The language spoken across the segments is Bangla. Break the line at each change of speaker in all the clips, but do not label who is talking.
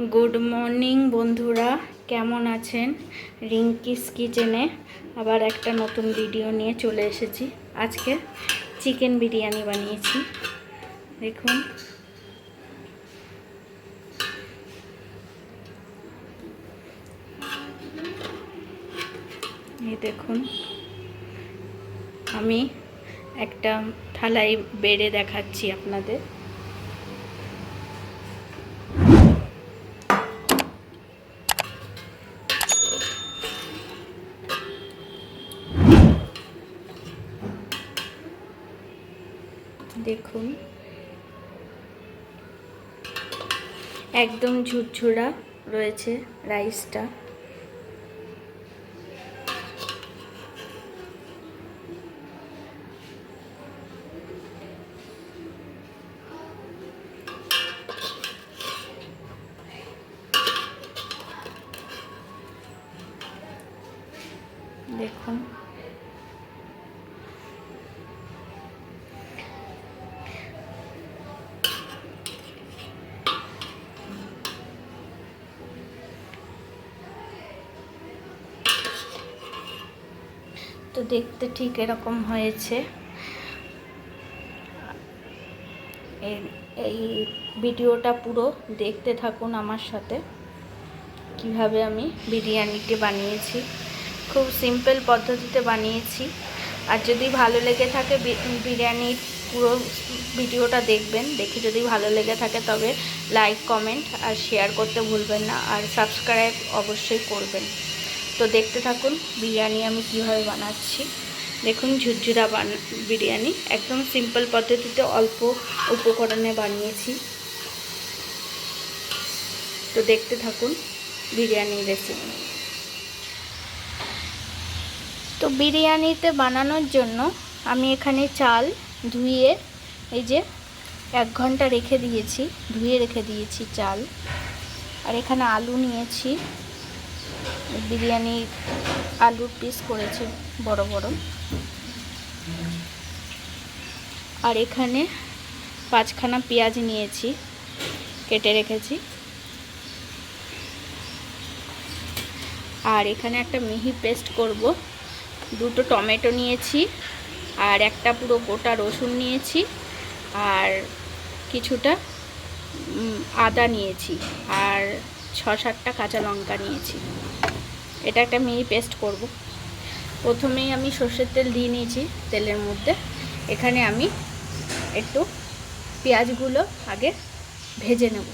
গুড মর্নিং বন্ধুরা। কেমন আছেন? রিঙ্কিস কিচেনে আবার একটা নতুন ভিডিও নিয়ে চলে এসেছি। আজকে চিকেন বিরিয়ানি বানিয়েছি। দেখুন। এই দেখুন। আমি একটা থালায় বেড়ে দেখাচ্ছি আপনাদের। দেখুন। একদম ঝুরঝুরা রয়েছে রাইসটা। দেখতে ঠিক এরকম হয়েছে। এই- ভিডিওটা পুরো দেখতে থাকুন আমার সাথে। কীভাবে আমি বিরিয়ানিটি বানিয়েছি। খুব সিম্পল পদ্ধতিতে বানিয়েছি। আর যদি ভালো লেগে থাকে বিরিয়ানির পুরো ভিডিওটা দেখবেন। দেখে যদি ভালো লেগে থাকে তবে লাইক কমেন্ট আর শেয়ার করতে ভুলবেন না। আর সাবস্ক্রাইব অবশ্যই করবেন। তো দেখতে থাকুন বিরিয়ানি আমি কীভাবে বানাচ্ছি। দেখুন ঝুরঝুরা বান, বিরিয়ানি। একদম সিম্পল পদ্ধতিতে অল্প উপকরণে বানিয়েছি। তো দেখতে থাকুন বিরিয়ানির রেসিপি তো বিরিয়ানিতে বানানোর জন্য আমি এখানে চাল ধুয়ে এই যে এক ঘণ্টা রেখে দিয়েছি, ধুয়ে রেখে দিয়েছি চাল। আর এখানে আলু নিয়েছি। বিরিয়ানি, আলুর পিস করেছি, বড় বড়। আর এখানে পাঁচখানা পেঁয়াজ নিয়েছি, কেটে রেখেছি। আর এখানে একটা মিহি পেস্ট করব। দুটো টমেটো নিয়েছি, আর একটা পুরো গোটা রসুন নিয়েছি, আর কিছুটা আদা নিয়েছি, আর ছ সাতটা কাঁচা লঙ্কা নিয়েছি। এটা একটা মিহি পেস্ট করব। প্রথমেই আমি সর্ষের তেল দিয়ে নিয়েছি তেলের মধ্যে। এখানে আমি একটু পেঁয়াজগুলো আগে ভেজে নেব।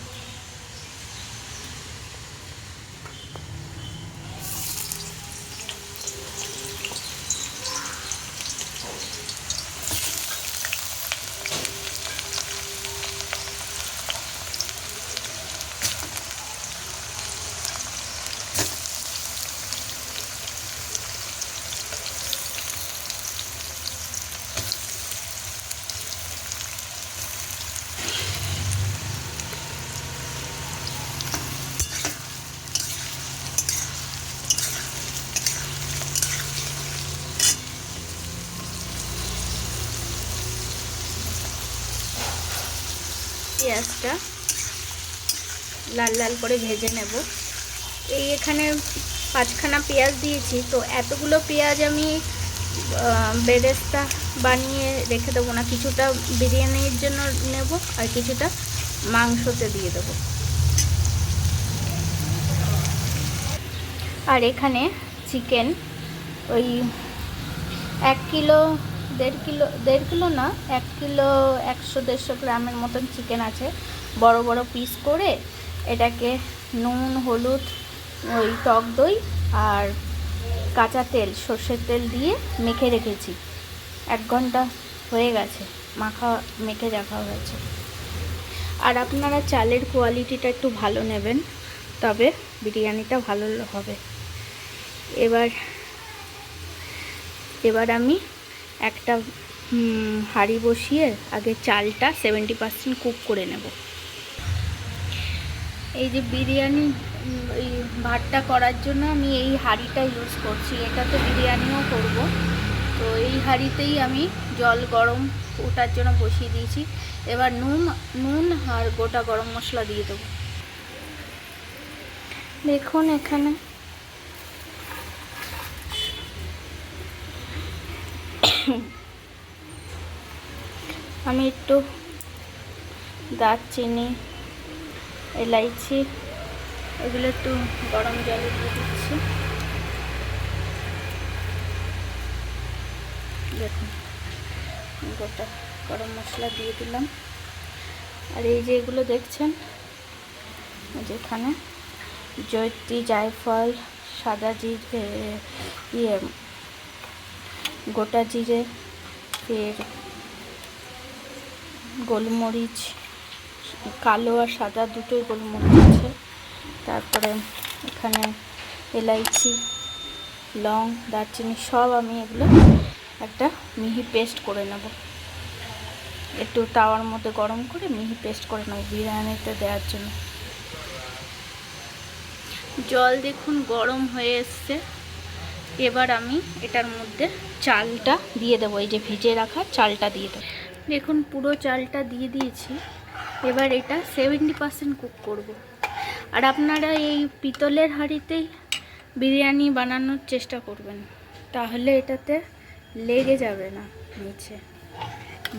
পেঁয়াজটা লাল লাল করে ভেজে নেব। এই এখানে পাঁচখানা পেঁয়াজ দিয়েছি, তো এতগুলো পেঁয়াজ আমি বেরেস্তা বানিয়ে রেখে দেবো না, কিছুটা বিরিয়ানির জন্য নেব আর কিছুটা মাংসতে দিয়ে দেবো। আর এখানে চিকেন, ওই এক কিলো দেড় কিলো দেড় কিলো না, এক কিলো একশো দেড়শো গ্রামের মতন চিকেন আছে। বড় বড় পিস করে এটাকে নুন, হলুদ, ওই টক দই আর কাঁচা তেল, সর্ষের তেল দিয়ে মেখে রেখেছি। এক ঘণ্টা হয়ে গেছে, মাখা, মেখে রাখা হয়েছে। আর আপনারা চালের কোয়ালিটিটা একটু ভালো নেবেন, তবে বিরিয়ানিটা ভালো হবে। এবার এবার আমি একটা হাঁড়ি বসিয়ে আগে চালটা সেভেন্টি পার্সেন্ট কুক করে নেব। এই যে বিরিয়ানি এই ভাতটা করার জন্য আমি এই হাঁড়িটা ইউজ করছি। এটাতে বিরিয়ানিও করব। তো এই হাঁড়িতেই আমি জল গরম ওটার জন্য বসিয়ে দিয়েছি। এবার নুন নুন আর গোটা গরম মশলা দিয়ে দেবো। দেখুন এখানে আমি একটু দারচিনি, এলাইচি, এগুলো একটু গরম জলে দিয়ে দিচ্ছি। দেখুন, গোটা গরম মশলা দিয়ে দিলাম। আর এই যে এগুলো দেখছেন যেখানে জৈত্রী জায়ফল, সাদা জিরে ইয়ে গোটা জিরে, ফের গোলমরিচ, কালো আর সাদা দুটোই গোলমরিচ আছে। তারপরে এখানে এলাইচি, লং, দারচিনি সব আমি এগুলো একটা মিহি পেস্ট করে নেব। একটু তাওয়ার মধ্যে গরম করে মিহি পেস্ট করে নেব বিরিয়ানিতে দেওয়ার জন্য। জল দেখুন গরম হয়ে এসছে। এবার আমি এটার মধ্যে চালটা দিয়ে দেবো, এই যে ভিজে রাখা চালটা দিয়ে দেবো। দেখুন, পুরো চালটা দিয়ে দিয়েছি। এবার এটা সেভেন্টি পার্সেন্ট কুক করব। আর আপনারা এই পিতলের হাঁড়িতেই বিরিয়ানি বানানোর চেষ্টা করবেন, তাহলে এটাতে লেগে যাবে না নিচে।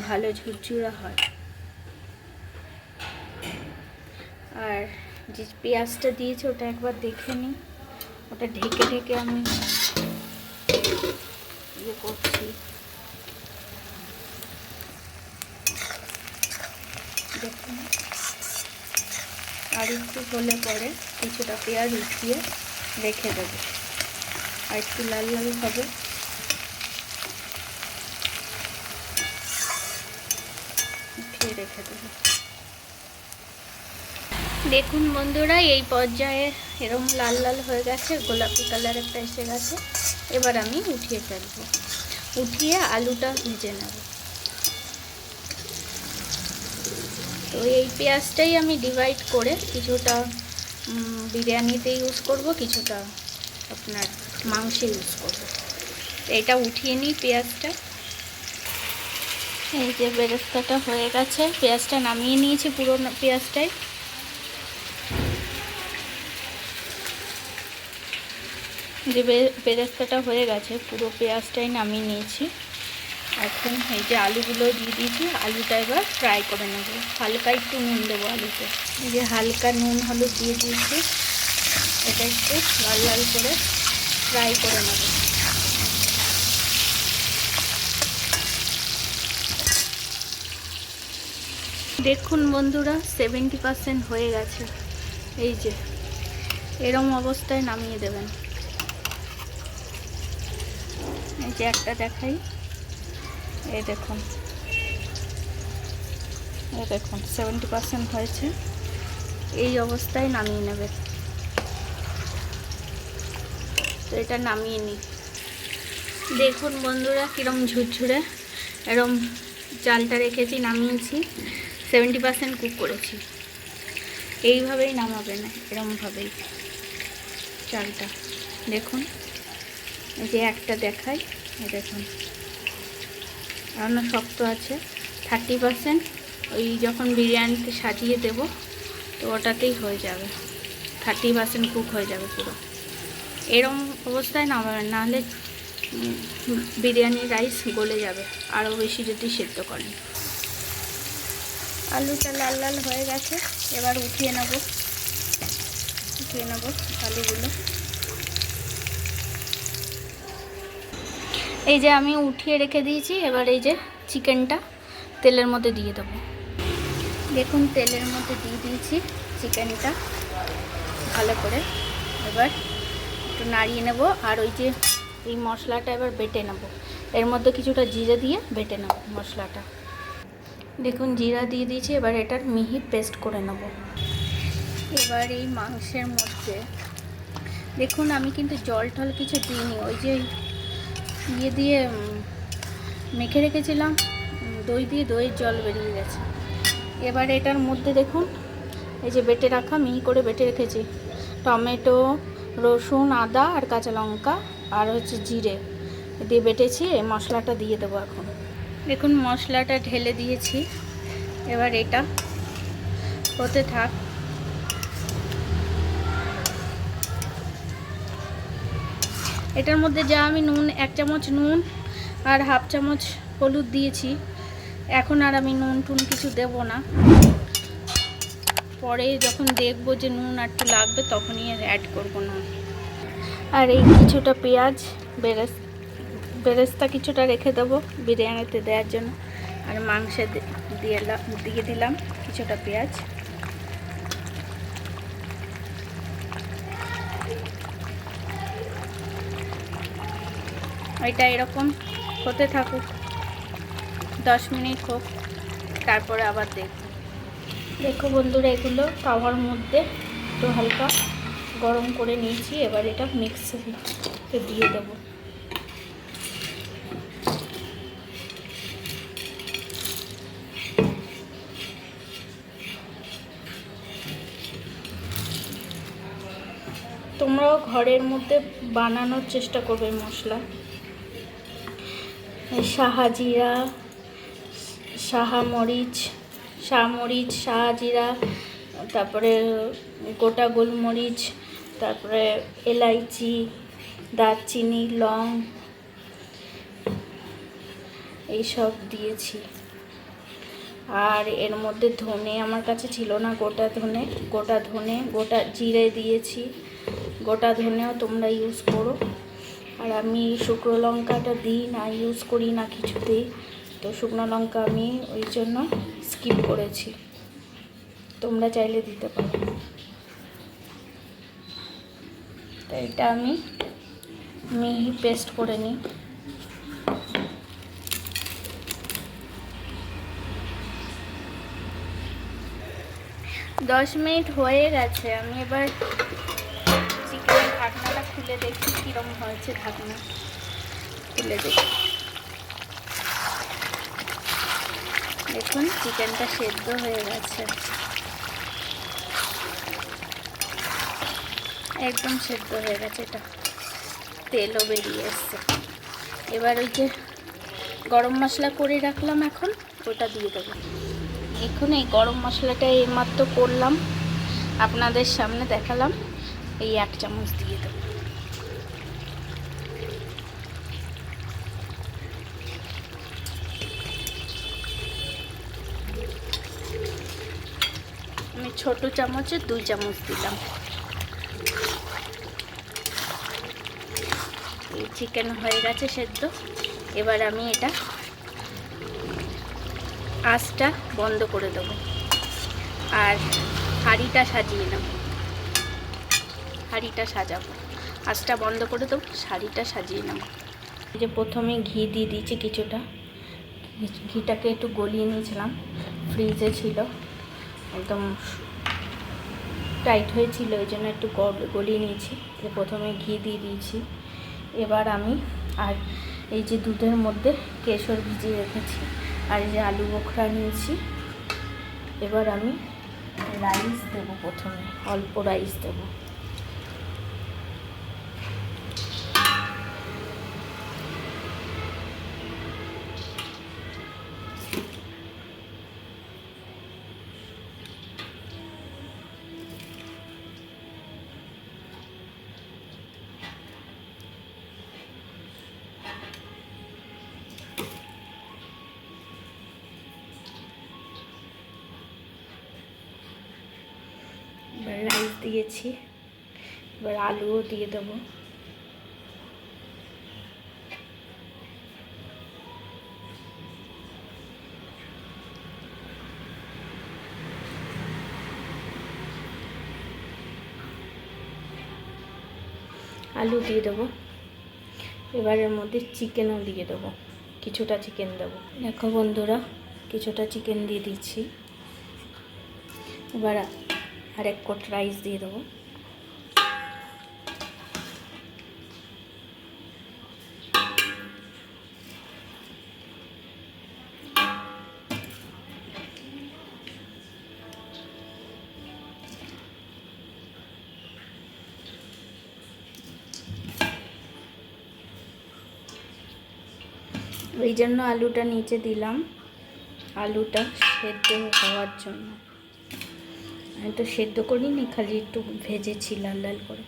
ভালো ঝুরঝুরা হয়। আর যে পেঁয়াজটা দিয়েছে, ওটা একবার দেখে নিই। ওটা ঢেকে ঢেকে আমি ইয়ে করছি। আর একটু হলে পরে কিছুটা পেঁয়াজ উঠিয়ে রেখে দেবো। আর একটু লাল লাল হবে। উঠিয়ে রেখে দেবো। দেখুন বন্ধুরা, এই পর্যায়ে এরম লাল লাল হয়ে গেছে, গোলাপি কালার একটা এসে গেছে। এবার আমি উঠিয়ে ফেলব। উঠিয়ে আলুটা ভেজে নেব। তো এই পেঁয়াজটাই আমি ডিভাইড করে কিছুটা বিরিয়ানিতে ইউজ করব, কিছুটা আপনার মাংসে ইউজ করব। এটা উঠিয়ে নিই পেঁয়াজটা। এই যে বেরেস্তাটা হয়ে গেছে, পেঁয়াজটা নামিয়ে নিয়েছি পুরো পেঁয়াজটাই। যে বেরেস্তাটা হয়ে গেছে, পুরো পেঁয়াজটাই নামিয়ে নিয়েছি। এখন এই যে আলুগুলো দিয়ে দিয়েছি, আলুটা এবার ফ্রাই করে নেব। হালকা একটু নুন দেবো আলুতে। এই যে হালকা নুন, হলুদ দিয়ে দিয়েছি। এটা একটু লাল লাল করে ফ্রাই করে নেব। দেখুন বন্ধুরা সেভেন্টি পার্সেন্ট হয়ে গেছে। এই যে, এরম অবস্থায় নামিয়ে দেবেন। এই যে একটা দেখাই। এই দেখুন। এই দেখুন সেভেন্টি পার্সেন্ট হয়েছে। এই অবস্থায় নামিয়ে নেবে। তো এটা নামিয়ে নিই দেখুন বন্ধুরা, কীরম ঝুরঝুরে, এরম চালটা রেখেছি, নামিয়েছি। সেভেন্টি পার্সেন্ট কুক করেছি। এইভাবেই নামাবে না, এরমভাবেই চালটা দেখুন যে একটা এই দেখুন। এখনও শক্ত আছে। থার্টি পারসেন্ট ওই যখন বিরিয়ানিতে সাজিয়ে দেব, তো ওটাতেই হয়ে যাবে। থার্টি পারসেন্ট কুক হয়ে যাবে পুরো। এরম অবস্থায় নামাবেন নাহলে বিরিয়ানি রাইস গলে যাবে, আরও বেশি যদি সেদ্ধ করেন। আলুটা লাল লাল হয়ে গেছে, এবার উঠিয়ে নেব। উঠিয়ে নেব আলুগুলো। এই যে আমি উঠিয়ে রেখে দিয়েছি, এবার এই যে চিকেনটা তেলের মধ্যে দিয়ে দেবো। দেখুন, তেলের মধ্যে দিয়ে দিয়েছি চিকেনটা। ভালো করে এবার একটু নাড়িয়ে নেব, আর ওই যে এই মশলাটা এবার বেটে নেব। এর মধ্যে কিছুটা জিরে দিয়ে বেটে নেব মশলাটা। দেখুন, জিরা দিয়ে দিয়েছি, এবার এটার মিহি পেস্ট করে নেব। এবার এই মাংসের মধ্যে, দেখুন, আমি কিন্তু জল টল কিছু দিইনি, ওই যে ইয়ে দিয়ে মেখে রেখেছিলাম দই দিয়ে দইয়ের জল বেরিয়ে গেছে। এবার এটার মধ্যে দেখুন, এই যে বেটে রাখা, মিহি করে বেটে রেখেছি। টমেটো, রসুন, আদা আর কাঁচা লঙ্কা আর হচ্ছে জিরে দিয়ে বেটেছি মশলাটা দিয়ে দেবো এখন। দেখুন, মশলাটা ঢেলে দিয়েছি। এবার এটা হতে থাক। এটার মধ্যে যা আমি নুন, এক চামচ নুন আর হাফ চামচ হলুদ দিয়েছি। এখন আর আমি নুন টুন কিছু দেব না। পরে যখন দেখব যে নুন আর একটু লাগবে, তখনই অ্যাড করব নুন। আর এই কিছুটা পেঁয়াজ, বেরেস, বেরেস্তা কিছুটা রেখে দেবো বিরিয়ানিতে দেওয়ার জন্য। আর মাংসে দিয়ে দিয়ে দিলাম কিছুটা পেঁয়াজ। এটা এরকম হতে থাকুক। দশ মিনিট হোক, তারপরে আবার দেখব। দেখো বন্ধুরা, এগুলো তাওয়ার মধ্যে একটু হালকা গরম করে নিয়েছি, এবার এটা মিক্সারে দিয়ে দেবো। তোমরাও ঘরের মধ্যে বানানোর চেষ্টা করবে মশলা। সাহাজিরা সাহা মরিচ শাহমরিচ, শাহজিরা, তারপরে গোটা গোলমরিচ, তারপরে এলাইচি, দারচিনি, লং, এইসব দিয়েছি। আর এর মধ্যে ধনে আমার কাছে ছিল না, গোটা ধনে গোটা ধনে, গোটা জিরে দিয়েছি। গোটা ধনেও তোমরা ইউজ করো। আর আমি শুকনো লঙ্কাটা দিই না ইউজ করি না কিছুতেই তো শুকনো লঙ্কা আমি ওই জন্য স্কিপ করেছি। তোমরা চাইলে দিতে পারো। তো এটা আমি মিহি পেস্ট করে নিই। দশ মিনিট হয়ে গেছে, আমি এবার খুলে দেখি কীরকম হয়েছে ঢাকনা। খুলে দেখি। দেখুন, চিকেনটা সেদ্ধ হয়ে গেছে। একদম সেদ্ধ হয়ে গেছে, এটা তেলও বেরিয়ে এসছে। এবার ওই যে গরম মশলা করে রাখলাম এখন, ওটা দিয়ে দেবো। এখন এই গরম মশলাটা এইমাত্র করলাম। আপনাদের সামনে দেখালাম, এই এক চামচ দিয়ে দেবো আমি ছোট চামচে দুই চামচ দিলাম। এই চিকেন হয়ে গেছে সেদ্ধ। এবার আমি এটা আঁচটা বন্ধ করে দেবো। আর হাঁড়িটা সাজিয়ে নেব। হাঁড়িটা সাজাবো। আঁচটা বন্ধ করে দেবো শাড়িটা সাজিয়ে নেব। এই যে প্রথমে ঘি দিয়ে দিয়েছি কিছুটা। ঘিটাকে একটু গলিয়ে নিয়েছিলাম। ফ্রিজে ছিল। একদম টাইট হয়েছিল ওই জন্য একটু গল- গলিয়ে নিয়েছি। প্রথমে ঘি দিয়ে দিয়েছি। এবার আমি আর এই যে দুধের মধ্যে কেশর ভিজিয়ে রেখেছি, আর এই যে আলু বোখরা নিয়েছি। এবার আমি রাইস দেবো প্রথমে, অল্প রাইস দেবো। দিয়েছি। এবার আলুও দিয়ে দেবো। আলু দিয়ে দেবো। এবার এর মধ্যে চিকেনও দিয়ে দেবো। কিছুটা চিকেন দেবো। দেখো বন্ধুরা, কিছুটা চিকেন দিয়ে দিচ্ছি। এবার আর এক কোট রাইস দিয়ে দেবো ওই জন্য আলুটা নিচে দিলাম। আলুটা সেদ্ধ হওয়ার জন্য। একটু তো সেদ্ধ করিনি, খালি একটু ভেজেছি লাল লাল করে।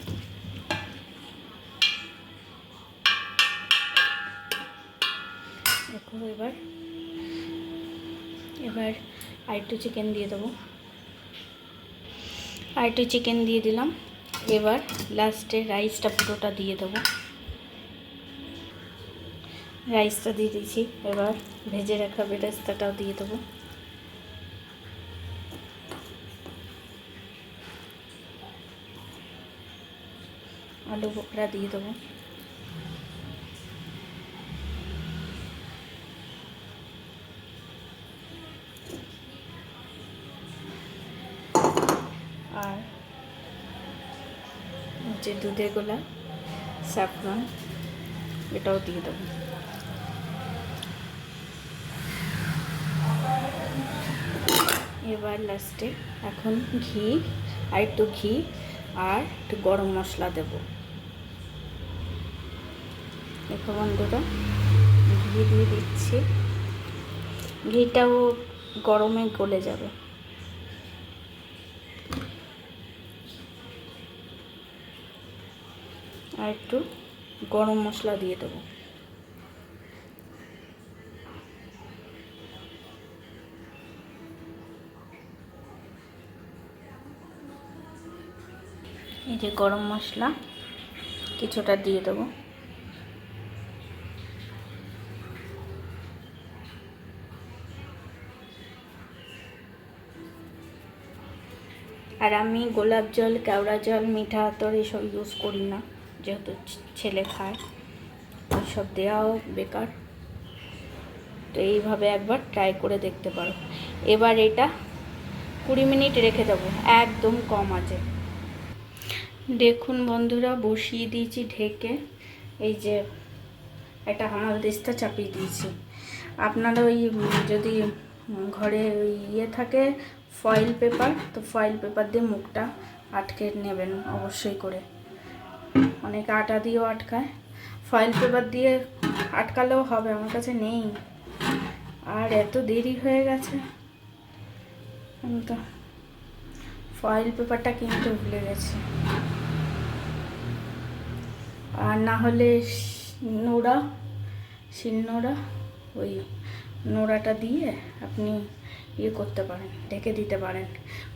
দেখো এবার এবার আরেকটু চিকেন দিয়ে দেবো। আরেকটু চিকেন দিয়ে দিলাম। এবার লাস্টে রাইসটা পুরোটা দিয়ে দেবো। রাইসটা দিয়ে দিয়েছি। এবার ভেজে রাখা বেরেস্তাটাও দিয়ে দেবো। আলু বোখরা দিয়ে দেবো। আর যে দুধের গোলা, স্যাফরন, এটাও দিয়ে দেবো। এবার লাস্টে এখন ঘি, আর একটু ঘি, আর একটু গরম মশলা দেব। দেখো বন্ধুরা, ঘি দিয়ে দিচ্ছি। ঘিটাও গরমে গলে যাবে। আর একটু গরম মশলা দিয়ে দেবো। এই যে গরম মশলা, কিছুটা দিয়ে দেবো। আর আমি গোলাপ জল, কেওড়া জল, মিঠা আতর এসব ইউজ করি না, যেহেতু ছেলে খায়। সব দেওয়াও বেকার। তো এইভাবে একবার ট্রাই করে দেখতে পারো। এবার এটা কুড়ি মিনিট রেখে দেবো, একদম কম আছে। দেখুন বন্ধুরা, বসিয়ে দিয়েছি ঢেকে। এই যে একটা হামাল দিস্তা চাপিয়ে দিয়েছি। আপনারা ওই, যদি ঘরে ওই ইয়ে থাকে ফয়েল পেপার তো ফয়েল পেপার দিয়ে মুখটা আটকে নেবেন অবশ্যই করে। অনেক আটা দিয়েও আটকায়। ফয়েল পেপার দিয়ে আটকালেও হবে, আমার কাছে নেই। আর এত দেরি হয়ে গেছে। আমি তো ফয়েল পেপারটা কিনতে ভুলে গেছি। আর না হলে নোড়া শিল নোড়া ওই নোড়াটা দিয়ে আপনি ইয়ে করতে পারেন, ঢেকে দিতে পারেন।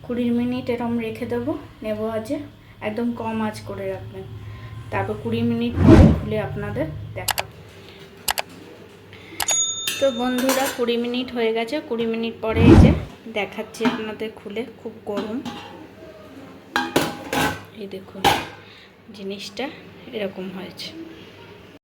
কুড়ি মিনিট এরম রেখে দেবো, নেব আজে, একদম কম আঁচ করে রাখবেন। তারপর কুড়ি মিনিট পরে খুলে আপনাদের দেখাবো। তো বন্ধুরা, কুড়ি মিনিট হয়ে গেছে, কুড়ি মিনিট পরে এই যে দেখাচ্ছি আপনাদের খুলে, খুব গরম। এই দেখুন, জিনিসটা এরকম হয়েছে।